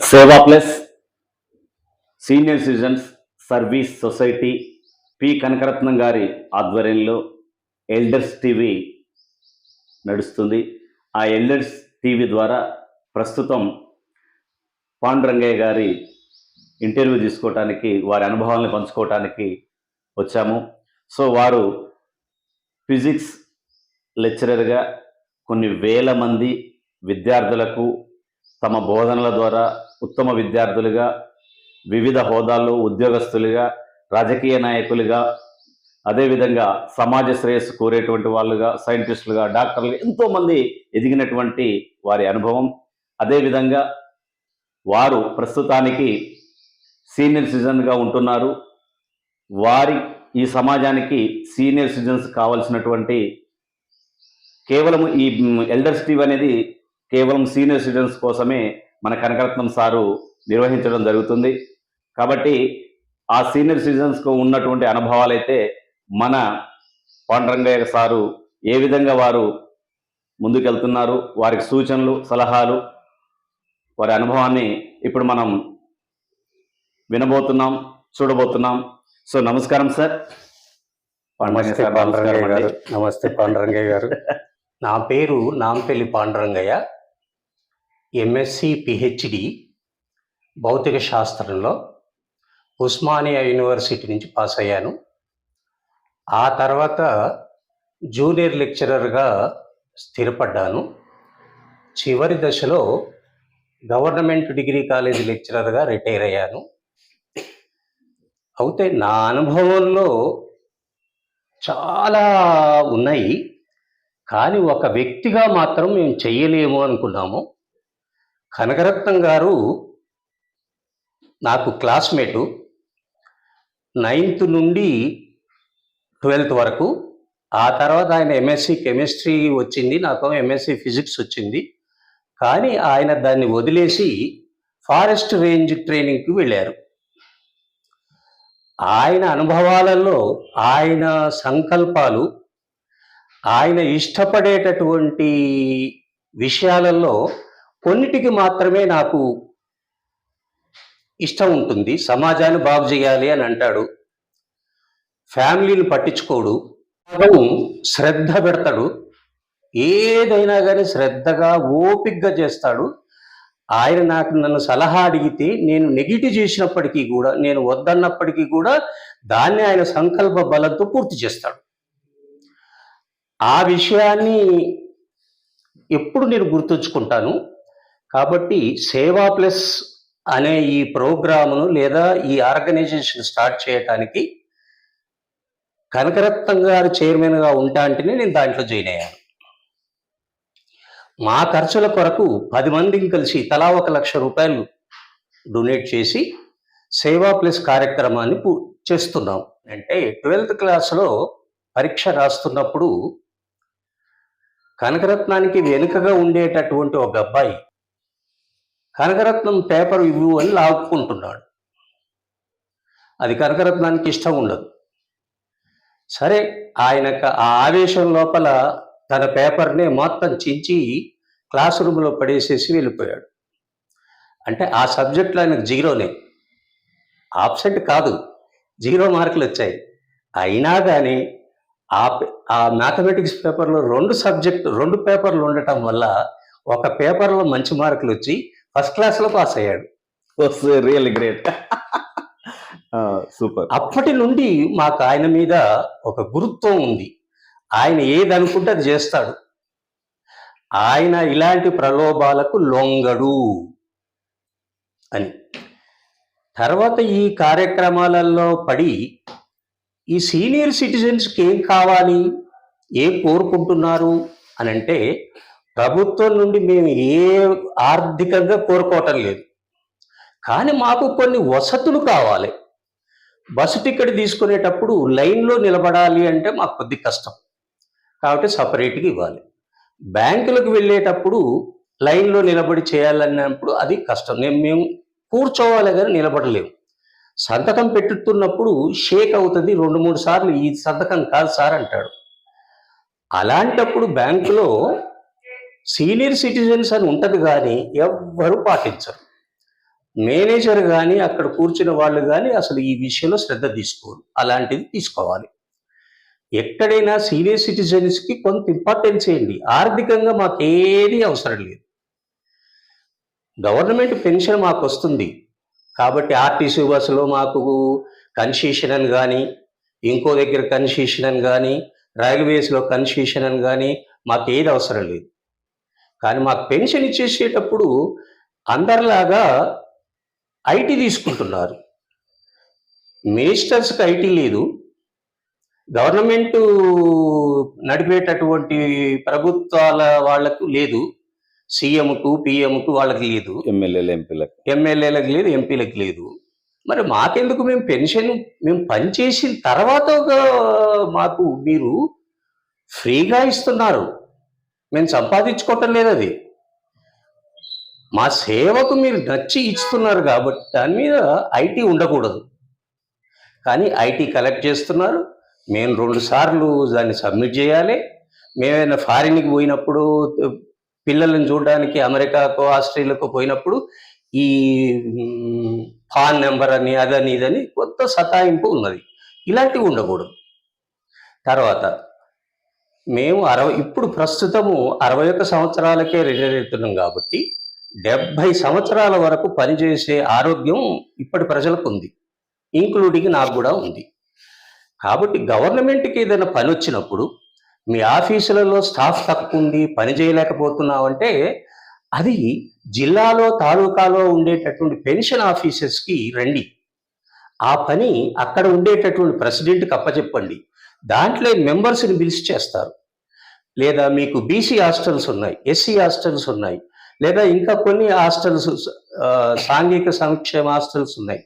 Seva plus senior citizens service society P. Kanakaratnam గారి ఆధ్వర్యంలో elders TV నడుస్తుంది. ఆ ఎల్డర్స్ టీవీ ద్వారా ప్రస్తుతం పాండురంగయ్య గారి ఇంటర్వ్యూ తీసుకోవటానికి వారి అనుభవాలను పంచుకోవటానికి వచ్చాము. సో వారు ఫిజిక్స్ లెక్చరర్గా కొన్ని వేల మంది విద్యార్థులకు తమ బోధనల ద్వారా ఉత్తమ విద్యార్థులుగా వివిధ హోదాల్లో ఉద్యోగస్తులుగా రాజకీయ నాయకులుగా అదేవిధంగా సమాజ శ్రేయస్సు కోరేటువంటి వాళ్ళుగా సైంటిస్టులుగా డాక్టర్లు ఎంతోమంది ఎదిగినటువంటి వారి అనుభవం. అదేవిధంగా వారు ప్రస్తుతానికి సీనియర్ సిటిజన్గా ఉంటున్నారు. వారి ఈ సమాజానికి సీనియర్ సిటిజన్స్ కావాల్సినటువంటి కేవలం ఈ ఎల్డర్స్ టీవ్ అనేది కేవలం సీనియర్ సిటిజన్స్ కోసమే మన కనకరత్నం సారు నిర్వహించడం జరుగుతుంది. కాబట్టి ఆ సీనియర్ సిటిజన్స్కు ఉన్నటువంటి అనుభవాలు అయితే మన పాండురంగయ్య సారు ఏ విధంగా వారు ముందుకెళ్తున్నారు వారికి సూచనలు సలహాలు వారి అనుభవాన్ని ఇప్పుడు మనం వినబోతున్నాం చూడబోతున్నాం. సో నమస్కారం సార్. నమస్తే పాండురంగయ్య గారు. నమస్తే పాండురంగయ్య గారు. నా పేరు నాంపల్లి పాండురంగయ్య. ఎంఎస్సి పిహెచ్డి భౌతిక శాస్త్రంలో ఉస్మానియా యూనివర్సిటీ నుంచి పాస్ అయ్యాను. ఆ తర్వాత జూనియర్ లెక్చరర్గా స్థిరపడ్డాను. చివరి దశలో గవర్నమెంట్ డిగ్రీ కాలేజ్ లెక్చరర్గా రిటైర్ అయ్యాను. అయితే నా అనుభవంలో చాలా ఉన్నాయి. కానీ ఒక వ్యక్తిగా మాత్రం మేము చెయ్యలేము అనుకున్నాము. కనకరత్నం గారు నాకు క్లాస్మేటు నైన్త్ నుండి ట్వెల్త్ వరకు. ఆ తర్వాత ఆయన ఎంఎస్సి కెమిస్ట్రీ వచ్చింది నాకు ఎంఎస్సి ఫిజిక్స్ వచ్చింది. కానీ ఆయన దాన్ని వదిలేసి ఫారెస్ట్ రేంజ్ ట్రైనింగ్కి వెళ్ళారు. ఆయన అనుభవాలలో ఆయన సంకల్పాలు ఆయన ఇష్టపడేటటువంటి విషయాలలో కొన్నిటికి మాత్రమే నాకు ఇష్టం ఉంటుంది. సమాజాన్ని బాగు చేయాలి అని అంటాడు. ఫ్యామిలీని పట్టించుకోడు. కేవలం శ్రద్ధ పెడతాడు. ఏదైనా కానీ శ్రద్ధగా ఓపిగ్గా చేస్తాడు. ఆయన నాకు నన్ను సలహా అడిగితే నేను నెగిటివ్ చేసినప్పటికీ కూడా నేను వద్దన్నప్పటికీ కూడా దాన్ని ఆయన సంకల్ప బలంతో పూర్తి చేస్తాడు. ఆ విషయాన్ని ఎప్పుడు నేను గుర్తుంచుకుంటాను. కాబట్టి సేవా ప్లస్ అనే ఈ ప్రోగ్రామును లేదా ఈ ఆర్గనైజేషన్ స్టార్ట్ చేయటానికి కనకరత్నం గారు చైర్మన్గా ఉంటా అంటేనే నేను దాంట్లో జాయిన్ అయ్యాను. మా ఖర్చుల కొరకు పది మందికి కలిసి తలా ఒక లక్ష రూపాయలు డొనేట్ చేసి సేవా ప్లస్ కార్యక్రమాన్ని పూ చేస్తున్నాం. అంటే ట్వెల్త్ క్లాస్లో పరీక్ష రాస్తున్నప్పుడు కనకరత్నానికి వెనుకగా ఉండేటటువంటి ఒక అబ్బాయి కనకరత్నం పేపర్ ఇవ్వు అని లాక్కుంటున్నాడు. అది కనకరత్నానికి ఇష్టం ఉండదు. సరే ఆయన ఆ ఆవేశం లోపల తన పేపర్ని మొత్తం చించి క్లాస్ రూమ్లో పడేసేసి వెళ్ళిపోయాడు. అంటే ఆ సబ్జెక్ట్లో ఆయనకు జీరోనే. ఆబ్సెంట్ కాదు జీరో మార్కులు వచ్చాయి. అయినా కానీ ఆ ఆ మ్యాథమెటిక్స్ పేపర్లో రెండు సబ్జెక్టు రెండు పేపర్లు ఉండటం వల్ల ఒక పేపర్లో మంచి మార్కులు వచ్చి ఫస్ట్ క్లాస్లో పాస్ అయ్యాడు. Really great super. అప్పటి నుండి మాకు ఆయన మీద ఒక గురుత్వం ఉంది. ఆయన ఏది అనుకుంటే అది చేస్తాడు. ఆయన ఇలాంటి ప్రలోభాలకు లొంగడు అని. తర్వాత ఈ కార్యక్రమాలలో పడి ఈ సీనియర్ సిటిజన్స్కి ఏం కావాలి? ఏం కోరుకుంటున్నారు? అని అంటే ప్రభుత్వం నుండి మేము ఏ ఆర్థికంగా కోరుకోవటం లేదు. కానీ మాకు కొన్ని వసతులు కావాలి. బస్సు టికెట్ తీసుకునేటప్పుడు లైన్లో నిలబడాలి అంటే మాకు కొద్ది కష్టం. కాబట్టి సపరేట్గా ఇవ్వాలి. బ్యాంకులకు వెళ్ళేటప్పుడు లైన్లో నిలబడి చేయాలన్నప్పుడు అది కష్టం. నేను మేము కూర్చోవాలి కానీ నిలబడలేము. సంతకం పెట్టుతున్నప్పుడు షేక్ అవుతుంది రెండు మూడు సార్లు. ఈ సంతకం కాదు సార్ అంటాడు. అలాంటప్పుడు బ్యాంకులో సీనియర్ సిటిజన్స్ అని ఉంటుంది కానీ ఎవ్వరూ పాటించరు. మేనేజర్ కానీ అక్కడ కూర్చున్న వాళ్ళు కానీ అసలు ఈ విషయంలో శ్రద్ధ తీసుకోరు. అలాంటిది తీసుకోవాలి. ఎక్కడైనా సీనియర్ సిటిజన్స్కి కొంత ఇంపార్టెన్స్ చేయండి ఆర్థికంగా మాకేది అవసరం లేదు. గవర్నమెంట్ పెన్షన్ మాకు వస్తుంది. కాబట్టి ఆర్టీసీ బస్సులో మాకు కన్సెషన్ అని కానీ ఇంకో దగ్గర కన్సెషన్ అని కానీ రైల్వేస్లో కన్సెషన్ అని కానీ మాకు ఏది అవసరం లేదు. కానీ మాకు పెన్షన్ ఇచ్చేసేటప్పుడు అందరిలాగా ఐటీ తీసుకుంటున్నారు. మినిస్టర్స్కి ఐటీ లేదు. గవర్నమెంట్ నడిపేటటువంటి ప్రభుత్వాల వాళ్ళకు లేదు. సీఎంకు పిఎంకు వాళ్ళకి లేదు. ఎమ్మెల్యేలు ఎంపీలకు. ఎమ్మెల్యేలకు లేదు ఎంపీలకు లేదు. మరి మాకెందుకు మేము పెన్షన్? మేము పనిచేసిన తర్వాత ఒక మాకు మీరు ఫ్రీగా ఇస్తున్నారు. మేము సంపాదించుకోవటం లేదు అది మా సేవకు మీరు నచ్చి ఇస్తున్నారు కాబట్టి దాని మీద ఐటీ ఉండకూడదు. కానీ ఐటీ కలెక్ట్ చేస్తున్నారు. మేము రెండు సార్లు దాన్ని సబ్మిట్ చేయాలి. మేమైనా ఫారిన్కి పోయినప్పుడు పిల్లలను చూడడానికి అమెరికాకో ఆస్ట్రేలియాకో పోయినప్పుడు ఈ ఫాన్ నెంబర్ అని అదని ఇదని కొత్త సతాయింపు ఉన్నది. ఇలాంటివి ఉండకూడదు. తర్వాత మేము అరవై ఇప్పుడు ప్రస్తుతము అరవై ఒక్క సంవత్సరాలకే రిటైర్ అవుతున్నాం కాబట్టి డెబ్భై సంవత్సరాల వరకు పనిచేసే ఆరోగ్యం ఇప్పటి ప్రజలకు ఉంది. ఇంక్లూడింగ్ నాకు కూడా ఉంది. కాబట్టి గవర్నమెంట్కి ఏదైనా పని వచ్చినప్పుడు మీ ఆఫీసులలో స్టాఫ్ తక్కువ ఉంది పని చేయలేకపోతున్నామంటే అది జిల్లాలో తాలూకాలో ఉండేటటువంటి పెన్షన్ ఆఫీసర్స్కి రండి. ఆ పని అక్కడ ఉండేటటువంటి ప్రెసిడెంట్కి అప్పచెప్పండి. దాంట్లో మెంబర్స్ని పిలిచి చేస్తారు లేదా మీకు బీసీ హాస్టల్స్ ఉన్నాయి ఎస్సీ హాస్టల్స్ ఉన్నాయి లేదా ఇంకా కొన్ని హాస్టల్స్ సాంఘిక సంక్షేమ హాస్టల్స్ ఉన్నాయి.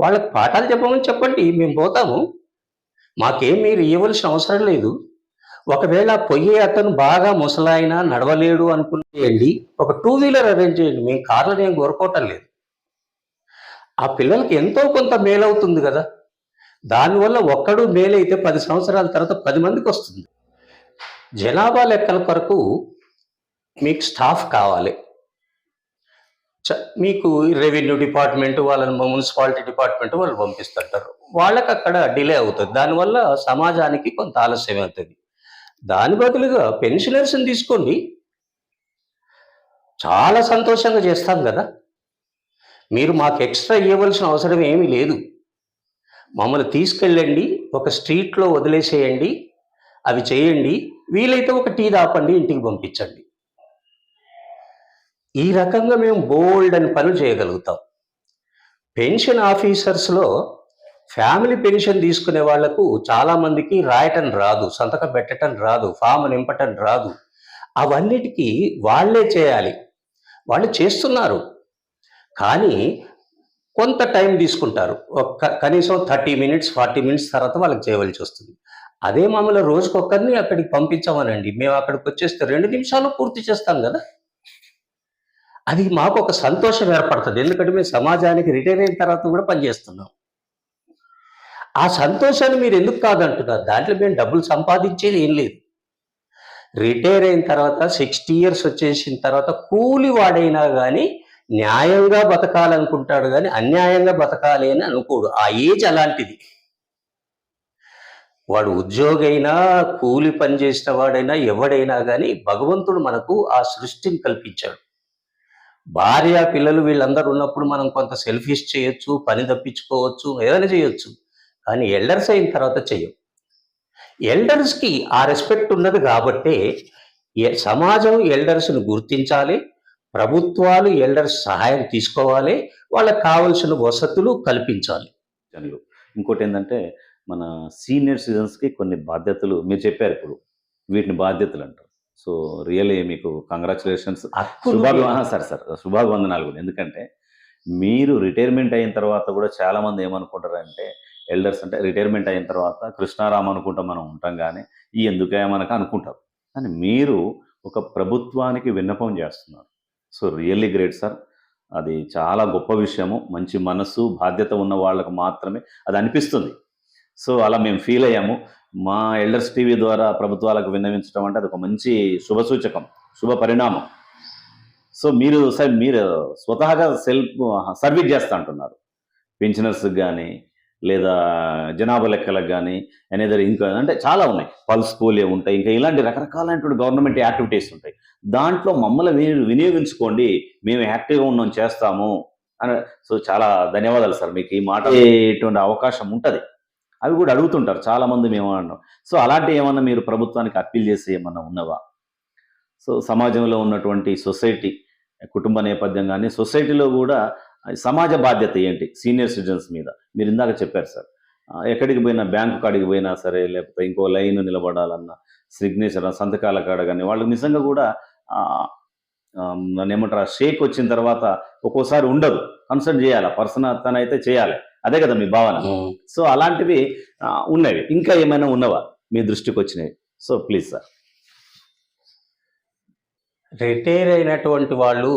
వాళ్ళకి పాఠాలు చెప్పమని చెప్పండి మేము పోతాము. మాకేం మీరు ఇవ్వవలసిన అవసరం లేదు. ఒకవేళ పొయ్యే అతను బాగా ముసలాయన నడవలేడు అనుకునేయండి ఒక టూ వీలర్ అరేంజ్ చేయండి మేము కార్లను ఏం కోరుకోవటం లేదు. ఆ పిల్లలకి ఎంతో కొంత మేలవుతుంది కదా. దానివల్ల ఒక్కడు మేలైతే పది సంవత్సరాల తర్వాత పది మందికి వస్తుంది. జనాభా లెక్కల కొరకు మీకు స్టాఫ్ కావాలి. చ- మీకు రెవెన్యూ డిపార్ట్మెంట్ వాళ్ళని మున్సిపాలిటీ డిపార్ట్మెంట్ వాళ్ళు పంపిస్తుంటారు. వాళ్ళకి అక్కడ డిలే అవుతుంది. దానివల్ల సమాజానికి కొంత ఆలస్యం అవుతుంది. దాని బదులుగా పెన్షనర్స్ని తీసుకోండి. చాలా సంతోషంగా చేస్తాం కదా. మీరు మాకు ఎక్స్ట్రా ఇవ్వవలసిన అవసరం ఏమీ లేదు. మమ్మల్ని తీసుకెళ్ళండి ఒక స్ట్రీట్లో వదిలేసేయండి అవి చేయండి వీలైతే ఒక టీ దాపండి ఇంటికి పంపించండి. ఈ రకంగా మేము బోల్డ్ అని పనులు చేయగలుగుతాం. పెన్షన్ ఆఫీసర్స్లో ఫ్యామిలీ పెన్షన్ తీసుకునే వాళ్ళకు చాలామందికి రాయటం రాదు సంతకం పెట్టడం రాదు ఫామ్ నింపటం రాదు. అవన్నిటికీ వాళ్ళే చేయాలి. వాళ్ళు చేస్తున్నారు. కానీ కొంత టైం తీసుకుంటారు. ఒక్క కనీసం థర్టీ మినిట్స్ ఫార్టీ మినిట్స్ తర్వాత వాళ్ళకి చేయవలసి వస్తుంది. అదే మామూలు రోజుకొక్కరిని అక్కడికి పంపించామనండి. మేము అక్కడికి వచ్చేస్తే రెండు నిమిషాలు పూర్తి చేస్తాం కదా. అది మాకు ఒక సంతోషం ఏర్పడుతుంది. ఎందుకంటే మేము సమాజానికి రిటైర్ అయిన తర్వాత కూడా పనిచేస్తున్నాం ఆ సంతోషాన్ని మీరు ఎందుకు కాదంటున్నారు? దాంట్లో మేము డబ్బులు సంపాదించేది ఏం లేదు. రిటైర్ అయిన తర్వాత సిక్స్టీ ఇయర్స్ వచ్చేసిన తర్వాత కూలి వాడైనా కానీ న్యాయంగా బతకాలనుకుంటాడు కానీ అన్యాయంగా బతకాలి అని అనుకోడు. ఆ ఏజ్ అలాంటిది. వాడు ఉద్యోగైనా కూలి పని చేసిన వాడైనా ఎవడైనా కానీ భగవంతుడు మనకు ఆ సృష్టిని కల్పించాడు. భార్య పిల్లలు వీళ్ళందరూ ఉన్నప్పుడు మనం కొంత సెల్ఫిష్ చేయొచ్చు పని తప్పించుకోవచ్చు ఏదైనా చేయొచ్చు. కానీ ఎల్డర్స్ అయిన తర్వాత చెయ్యం. ఎల్డర్స్కి ఆ రెస్పెక్ట్ ఉన్నది కాబట్టే సమాజం ఎల్డర్స్ను గుర్తించాలి ప్రభుత్వాలు ఎల్డర్స్ సహాయం తీసుకోవాలి. వాళ్ళకి కావలసిన వసతులు కల్పించాలి. జనులు ఇంకోటి ఏంటంటే మన సీనియర్ సిటిజన్స్కి కొన్ని బాధ్యతలు మీరు చెప్పారు ఇప్పుడు. వీటిని బాధ్యతలు అంటారు. సో రియల్లీ మీకు కంగ్రాచులేషన్స్. శుభాభివందన సార్ సార్. శుభాభివందనాలు కూడా. ఎందుకంటే మీరు రిటైర్మెంట్ అయిన తర్వాత కూడా చాలా మంది ఏమనుకుంటారంటే ఎల్డర్స్ అంటే రిటైర్మెంట్ అయిన తర్వాత కృష్ణారాం అనుకుంటా మనం ఉంటాం కానీ ఈ ఎందుకే మనకు అనుకుంటారు. కానీ మీరు ఒక ప్రభుత్వానికి విన్నపం చేస్తున్నారు. So really great sir. అది చాలా గొప్ప విషయము. మంచి మనసు బాధ్యత ఉన్న వాళ్ళకు మాత్రమే అది అనిపిస్తుంది. సో అలా మేము ఫీల్ అయ్యాము. మా ఎల్డర్స్ టీవీ ద్వారా ప్రభుత్వాలకు విన్నవించడం అంటే అది ఒక మంచి శుభ సూచకం శుభ పరిణామం. సో మీరు సార్ మీరు స్వతహాగా సెల్ఫ్ సర్వీస్ చేస్తా అంటున్నారు. పెన్షనర్స్కి కానీ లేదా జనాభా లెక్కలకు కానీ అనేది ఇంకా అంటే చాలా ఉన్నాయి. పల్స్ పోలియో ఉంటాయి ఇంకా ఇలాంటి రకరకాలైనటువంటి గవర్నమెంట్ యాక్టివిటీస్ ఉంటాయి. దాంట్లో మమ్మల్ని మీరు వినియోగించుకోండి మేము యాక్టివ్గా ఉన్నాం చేస్తాము అని సో చాలా ధన్యవాదాలు సార్. మీకు ఈ మాట ఇటువంటి అవకాశం ఉంటుంది. అవి కూడా అడుగుతుంటారు చాలా మంది మేము అన్నాం. సో అలాంటి ఏమన్నా మీరు ప్రభుత్వానికి అప్పీల్ చేసి ఏమన్నా ఉన్నవా? సో సమాజంలో ఉన్నటువంటి సొసైటీ కుటుంబ నేపథ్యం కానీ సొసైటీలో కూడా సమాజ బాధ్యత ఏంటి? సీనియర్ సిటిజన్స్ మీద. మీరు ఇందాక చెప్పారు సార్. ఎక్కడికి పోయినా బ్యాంకు కాడికి పోయినా సరే లేకపోతే ఇంకో లైన్ నిలబడాలన్నా సిగ్నేచర్ సంతకాల కాడ కానీ వాళ్ళు నిజంగా కూడా ఏమంటారు షేక్ వచ్చిన తర్వాత ఒక్కోసారి ఉండదు. కన్సల్ట్ చేయాలి? పర్సన్ తనైతే చేయాలి. అదే కదా మీ భావన. సో అలాంటివి ఉన్నవి. ఇంకా ఏమైనా ఉన్నవా? మీ దృష్టికి వచ్చినవి. So please sir. రిటైర్ అయినటువంటి వాళ్ళు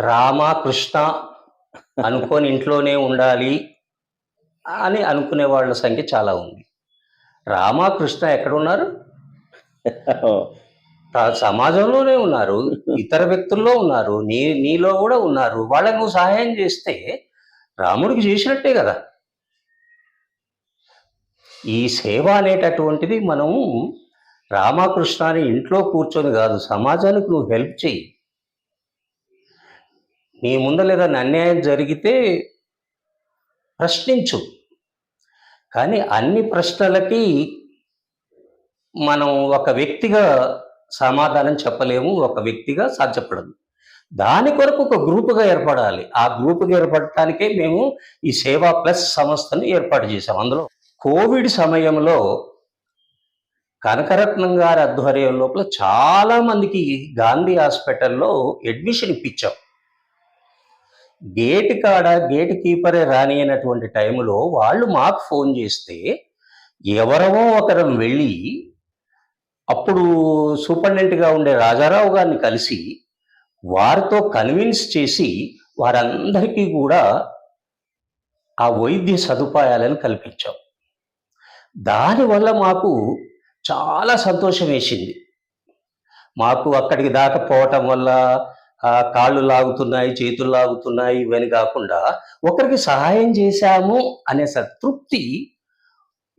రామ కృష్ణ అనుకొని ఇంట్లోనే ఉండాలి. అని అనుకునే వాళ్ళ సంఖ్య చాలా ఉంది. రామ కృష్ణ ఎక్కడ ఉన్నారు ప్ర- సమాజంలోనే ఉన్నారు ఇతర వ్యక్తుల్లో ఉన్నారు నీ నీలో కూడా ఉన్నారు. వాళ్ళకు నువ్వు సహాయం చేస్తే రాముడికి చేసినట్టే కదా. ఈ సేవ అనేటటువంటిది మనం రామకృష్ణ అని ఇంట్లో కూర్చొని కాదు సమాజానికి నువ్వు హెల్ప్ చెయ్యి. నీ ముందర ఏదైనా అన్యాయం జరిగితే ప్రశ్నించు. కానీ అన్ని ప్రశ్నలకి మనం ఒక వ్యక్తిగా సమాధానం చెప్పలేము ఒక వ్యక్తిగా సాధ్యపడదు. దాని కొరకు ఒక గ్రూపుగా ఏర్పడాలి. ఆ గ్రూపుగా ఏర్పడటానికే మేము ఈ సేవా ప్లస్ సంస్థను ఏర్పాటు చేశాం. అందులో కోవిడ్ సమయంలో కనకరత్నం గారి ఆధ్వర్యం లోపల చాలా మందికి గాంధీ హాస్పిటల్లో అడ్మిషన్ ఇప్పించాం. గేట్ కాడ గేట్ కీపరే రాని అయినటువంటి టైంలో వాళ్ళు మాకు ఫోన్ చేస్తే ఎవరవో ఒకరం వెళ్ళి అప్పుడు సూపరింటెండెంట్గా ఉండే రాజారావు గారిని కలిసి వారితో కన్విన్స్ చేసి వారందరికీ కూడా ఆ వైద్య సదుపాయాలను కల్పించాం. దానివల్ల మాకు చాలా సంతోషం వేసింది. మాకు అక్కడికి దాకపోవటం వల్ల కాళ్ళు లాగుతున్నాయి చేతులు లాగుతున్నాయి ఇవని కాకుండా ఒకరికి సహాయం చేశాము అనే సంతృప్తి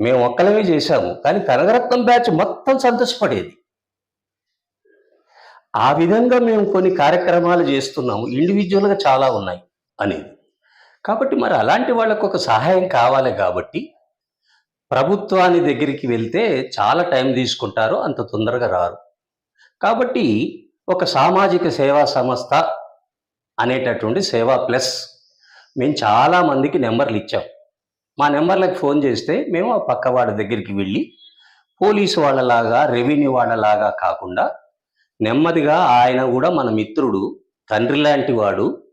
మేము ఒక్కలమే చేశాము. కానీ కనగరత్నం బ్యాచ్ మొత్తం సంతోషపడేది. ఆ విధంగా మేము కొన్ని కార్యక్రమాలు చేస్తున్నాము. ఇండివిజువల్గా చాలా ఉన్నాయి అనేది. కాబట్టి మరి అలాంటి వాళ్ళకు ఒక సహాయం కావాలి కాబట్టి ప్రభుత్వాన్ని దగ్గరికి వెళ్తే చాలా టైం తీసుకుంటారు అంత తొందరగా రారు. కాబట్టి ఒక సామాజిక సేవా సంస్థ అనేటటువంటి సేవా ప్లస్. మేము చాలా మందికి నెంబర్లు ఇచ్చాం. మా నెంబర్లకు ఫోన్ చేస్తే మేము ఆ పక్క వాడి దగ్గరికి వెళ్ళి పోలీసు వాళ్ళలాగా రెవెన్యూ వాళ్ళలాగా కాకుండా నెమ్మదిగా ఆయన కూడా మన మిత్రుడు తండ్రి లాంటి వాడు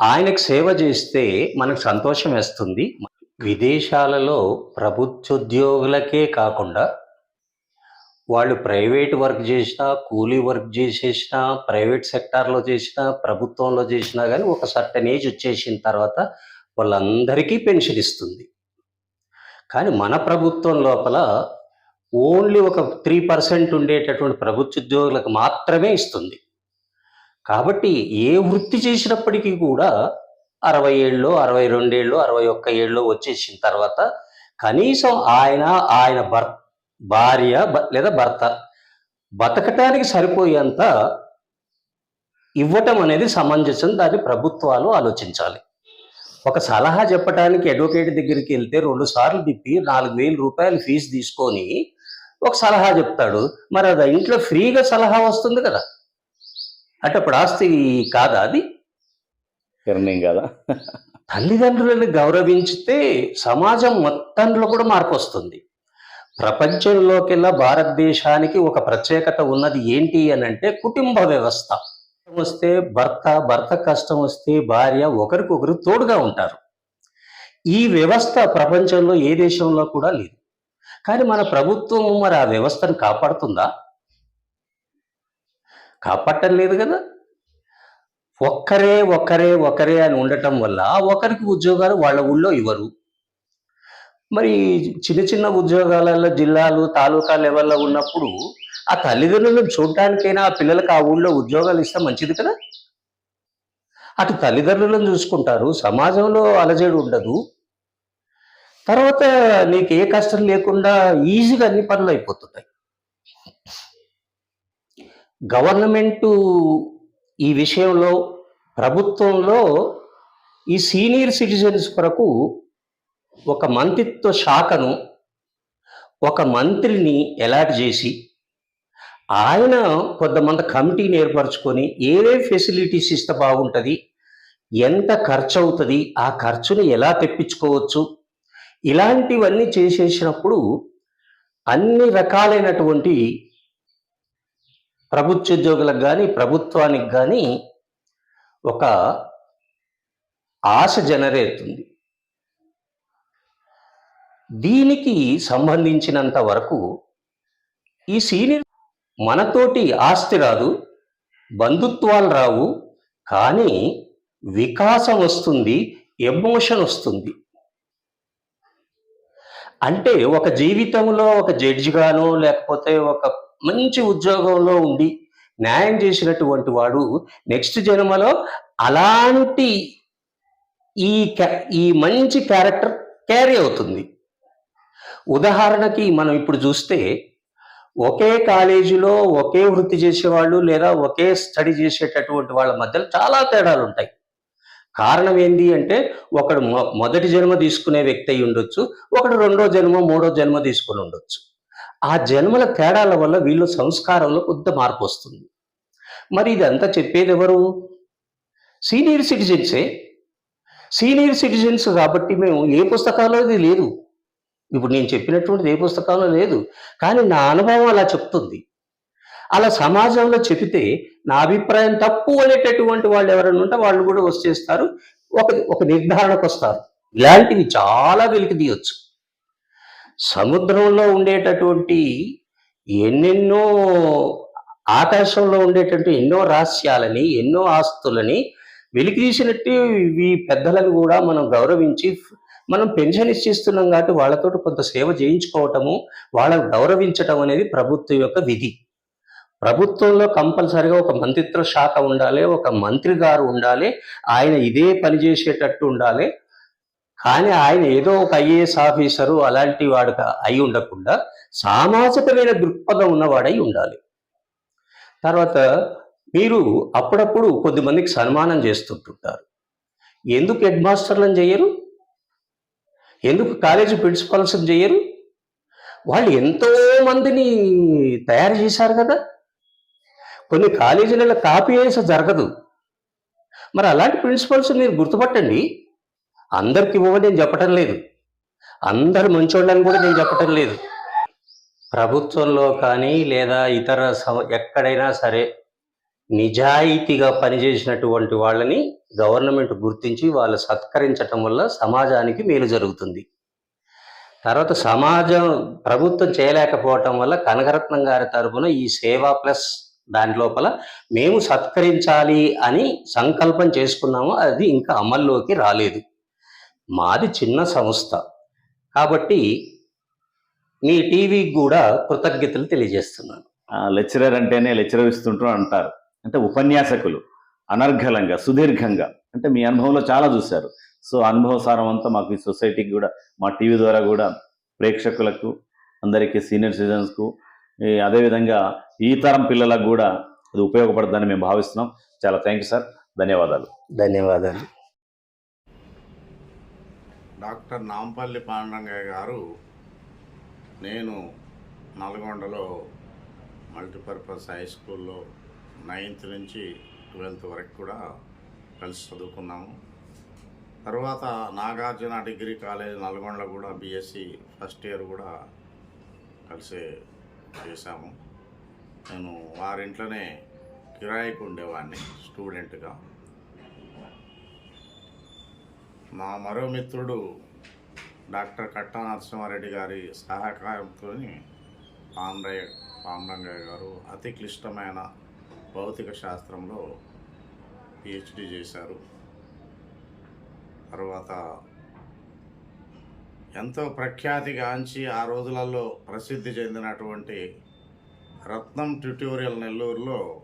ఆయనకు సేవ చేస్తే మనకు సంతోషం వేస్తుంది. విదేశాలలో ప్రభుత్వోద్యోగులకే కాకుండా వాళ్ళు ప్రైవేట్ వర్క్ చేసినా కూలీ వర్క్ చేసేసినా ప్రైవేట్ సెక్టార్లో చేసినా ప్రభుత్వంలో చేసినా కానీ ఒక సర్టన్ ఏజ్ వచ్చేసిన తర్వాత వాళ్ళందరికీ పెన్షన్ ఇస్తుంది. కానీ మన ప్రభుత్వం లోపల ఓన్లీ ఒక త్రీ పర్సెంట్ ఉండేటటువంటి ప్రభుత్వ ఉద్యోగులకు మాత్రమే ఇస్తుంది. కాబట్టి ఏ వృత్తి చేసినప్పటికీ కూడా అరవై ఏళ్ళు అరవై రెండేళ్ళు అరవై ఒక్క ఏళ్ళు వచ్చేసిన తర్వాత కనీసం ఆయన ఆయన భర్త భార్య లేదా భర్త బతకటానికి సరిపోయేంత ఇవ్వటం అనేది సమంజసం దాన్ని ప్రభుత్వాలు ఆలోచించాలి. ఒక సలహా చెప్పడానికి అడ్వకేట్ దగ్గరికి వెళ్తే రెండు సార్లు తిప్పి నాలుగు వేల రూపాయలు ఫీజు తీసుకొని ఒక సలహా చెప్తాడు. మరి అది ఇంట్లో ఫ్రీగా సలహా వస్తుంది కదా. అంటే అప్పుడు ఆస్తి కాదా అది? కదా? తల్లిదండ్రులను గౌరవించితే సమాజం మొత్తంలో కూడా మార్పు వస్తుంది. ప్రపంచంలోకెల్లా భారతదేశానికి ఒక ప్రత్యేకత ఉన్నది ఏంటి అని అంటే కుటుంబ వ్యవస్థ. వస్తే భర్త భర్త కష్టం వస్తే భార్య ఒకరికొకరు తోడుగా ఉంటారు. ఈ వ్యవస్థ ప్రపంచంలో ఏ దేశంలో కూడా లేదు. కానీ మన ప్రభుత్వం మరి ఆ వ్యవస్థను కాపాడుతుందా? కాపాడటం లేదు కదా. ఒక్కరే ఒక్కరే ఒక్కరే అని ఉండటం వల్ల ఒకరికి ఉద్యోగాలు వాళ్ళ ఊళ్ళో ఇవ్వరు. మరి చిన్న చిన్న ఉద్యోగాలలో జిల్లాలు తాలూకా లెవెల్లో ఉన్నప్పుడు ఆ తల్లిదండ్రులను చూడటానికైనా ఆ పిల్లలకు ఆ ఊళ్ళో ఉద్యోగాలు ఇస్తే మంచిది కదా? అటు తల్లిదండ్రులను చూసుకుంటారు సమాజంలో అలజడి ఉండదు. తర్వాత నీకు ఏ కష్టం లేకుండా ఈజీగా అన్ని పనులు అయిపోతున్నాయి గవర్నమెంట్ ఈ విషయంలో ప్రభుత్వంలో ఈ సీనియర్ సిటిజన్స్ కొరకు ఒక మంత్రిత్వ శాఖను ఒక మంత్రిని ఎలాట్ చేసి ఆయన కొంతమంది కమిటీని ఏర్పరచుకొని ఏవే ఫెసిలిటీస్ ఇస్తే బాగుంటుంది ఎంత ఖర్చు అవుతుంది ఆ ఖర్చుని ఎలా తెప్పించుకోవచ్చు ఇలాంటివన్నీ చేసేసినప్పుడు అన్ని రకాలైనటువంటి ప్రభుత్వ ఉద్యోగులకు కానీ ప్రభుత్వానికి కానీ ఒక ఆశ జనరేట్ అవుతుంది దీనికి సంబంధించినంత వరకు ఈ సీనియర్ మనతోటి ఆస్తి రాదు బంధుత్వాలు రావు కానీ వికాసం వస్తుంది ఎమోషన్ వస్తుంది. అంటే ఒక జీవితంలో ఒక జడ్జిగానో లేకపోతే ఒక మంచి ఉద్యోగంలో ఉండి న్యాయం చేసినటువంటి వాడు నెక్స్ట్ జన్మలో అలాంటి ఈ ఈ మంచి క్యారెక్టర్ క్యారీ అవుతుంది. ఉదాహరణకి మనం ఇప్పుడు చూస్తే ఒకే కాలేజీలో ఒకే వృత్తి చేసేవాళ్ళు లేదా ఒకే స్టడీ చేసేటటువంటి వాళ్ళ మధ్యలో చాలా తేడాలు ఉంటాయి కారణం ఏంటి అంటే ఒకడు మొ- మొదటి జన్మ తీసుకునే వ్యక్తి అయి ఉండొచ్చు ఒకడు రెండో జన్మ మూడో జన్మ తీసుకుని ఉండొచ్చు. ఆ జన్మల తేడాల వల్ల వీళ్ళు సంస్కారంలో కొద్ద మార్పు వస్తుంది. మరి ఇదంతా చెప్పేది ఎవరు? సీనియర్ సిటిజన్సే. సీనియర్ సిటిజన్స్ కాబట్టి మేము ఏ పుస్తకాలు అది లేదు. ఇప్పుడు నేను చెప్పినటువంటిది ఏ పుస్తకంలో లేదు కానీ నా అనుభవం అలా చెప్తుంది. అలా సమాజంలో చెబితే నా అభిప్రాయం తప్పు అనేటటువంటి వాళ్ళు ఎవరైనా ఉంటే వాళ్ళు కూడా వచ్చేస్తారు ఒక ఒక నిర్ధారణకు వస్తారు. ఇలాంటివి చాలా వెలికి తీయొచ్చు. సముద్రంలో ఉండేటటువంటి ఎన్నెన్నో ఆకాశంలో ఉండేటటువంటి ఎన్నో రహస్యాలని ఎన్నో ఆస్తులని వెలికి తీసినట్టు ఈ పెద్దలను కూడా మనం గౌరవించి మనం పెన్షన్ ఇచ్చిస్తున్నాం కాబట్టి వాళ్ళతోటి కొంత సేవ చేయించుకోవటము వాళ్ళని గౌరవించటం అనేది ప్రభుత్వం యొక్క విధి. ప్రభుత్వంలో కంపల్సరిగా ఒక మంత్రిత్వ శాఖ ఉండాలి ఒక మంత్రి గారు ఉండాలి ఆయన ఇదే పని చేసేటట్టు ఉండాలి. కానీ ఆయన ఏదో ఒక ఐఏఎస్ ఆఫీసరు అలాంటి వాడు అయి ఉండకుండా సామాజికమైన దృక్పథం ఉన్నవాడై ఉండాలి. తర్వాత మీరు అప్పుడప్పుడు కొద్దిమందికి సన్మానం చేస్తుంటుంటారు. ఎందుకు హెడ్ మాస్టర్లను చేయరు? ఎందుకు కాలేజీ ప్రిన్సిపాల్స్ చేయరు? వాళ్ళు ఎంతో మందిని తయారు చేశారు కదా. కొన్ని కాలేజీలలో కాపీ వేసి జరగదు. మరి అలాంటి ప్రిన్సిపల్స్ మీరు గుర్తుపట్టండి. అందరికి ఇవ్వమని నేను చెప్పటం లేదు. అందరు మంచోళ్ళని కూడా నేను చెప్పటం లేదు. ప్రభుత్వంలో కానీ లేదా ఇతర ఎక్కడైనా సరే నిజాయితీగా పనిచేసినటువంటి వాళ్ళని గవర్నమెంట్ గుర్తించి వాళ్ళు సత్కరించటం వల్ల సమాజానికి మేలు జరుగుతుంది. తర్వాత సమాజం ప్రభుత్వం చేయలేకపోవటం వల్ల కనకరత్నం గారి తరఫున ఈ సేవా ప్లస్ దాని లోపల మేము సత్కరించాలి అని సంకల్పం చేసుకున్నాము అది ఇంకా అమల్లోకి రాలేదు. మాది చిన్న సంస్థ. కాబట్టి మీ టీవీకి కూడా కృతజ్ఞతలు తెలియజేస్తున్నాను. లెక్చరర్ అంటేనే లెక్చరర్ ఇస్తుంటారు అంటారు. అంటే ఉపన్యాసకులు అనర్ఘలంగా సుదీర్ఘంగా. అంటే మీ అనుభవంలో చాలా చూశారు. సో అనుభవ సారం అంతా మాకు ఈ సొసైటీకి కూడా మా టీవీ ద్వారా కూడా ప్రేక్షకులకు అందరికీ సీనియర్ సిటిజన్స్కు అదేవిధంగా ఈ తరం పిల్లలకు కూడా ఇది ఉపయోగపడుతుందని మేము భావిస్తున్నాం. చాలా థ్యాంక్ యూ సార్. ధన్యవాదాలు. ధన్యవాదాలు. డాక్టర్ నాంపల్లి పాండంగయ్య గారు నేను నల్గొండలో మల్టీపర్పస్ హై స్కూల్లో నైన్త్ నుంచి ట్వెల్త్ వరకు కూడా కలిసి చదువుకున్నాము. తర్వాత నాగార్జున డిగ్రీ కాలేజ్ నల్గొండలో కూడా బీఎస్సీ ఫస్ట్ ఇయర్ కూడా కలిసి చేశాము. నేను వారింట్లోనే కిరాయికి ఉండేవాడిని స్టూడెంట్గా. మా మరో మిత్రుడు డాక్టర్ కట్టా నరసింహారెడ్డి గారి సహకారంతో పామరయ్య పామరంగయ్య గారు అతి క్లిష్టమైన భౌతిక శాస్త్రంలో పిహెచ్డి చేశారు. తర్వాత ఎంతో ప్రఖ్యాతిగాంచి ఆ రోజులలో ప్రసిద్ధి చెందినటువంటి రత్నం ట్యుటోరియల్ నెల్లూరులో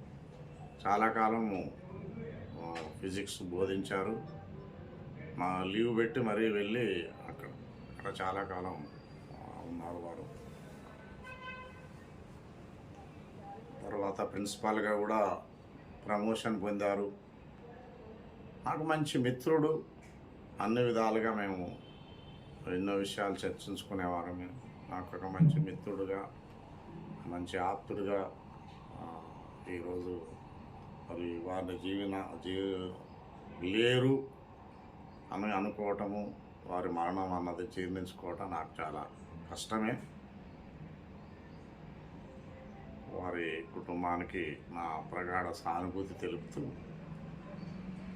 చాలా కాలము ఫిజిక్స్ బోధించారు. మా లీవ్ పెట్టి మరీ వెళ్ళి అక్కడ అక్కడ చాలా కాలం ఉన్నారు వారు. తర్వాత ప్రిన్సిపాల్గా కూడా ప్రమోషన్ పొందారు. నాకు మంచి మిత్రుడు. అన్ని విధాలుగా మేము ఎన్నో విషయాలు చర్చించుకునేవారు. మేము నాకు ఒక మంచి మిత్రుడుగా మంచి ఆప్తుడుగా ఈరోజు మరి వారి జీవన జీ లేరు అని అనుకోవటము వారి మరణం అన్నది జీర్ణించుకోవటం నాకు చాలా కష్టమే. వారి కుటుంబానికి నా ప్రగాఢ సానుభూతి తెలుపుతూ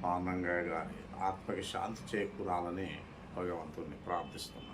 ఆనందంగా గారి ఆత్మకి శాంతి చేకూరాలని భగవంతుని ప్రార్థిస్తున్నాను.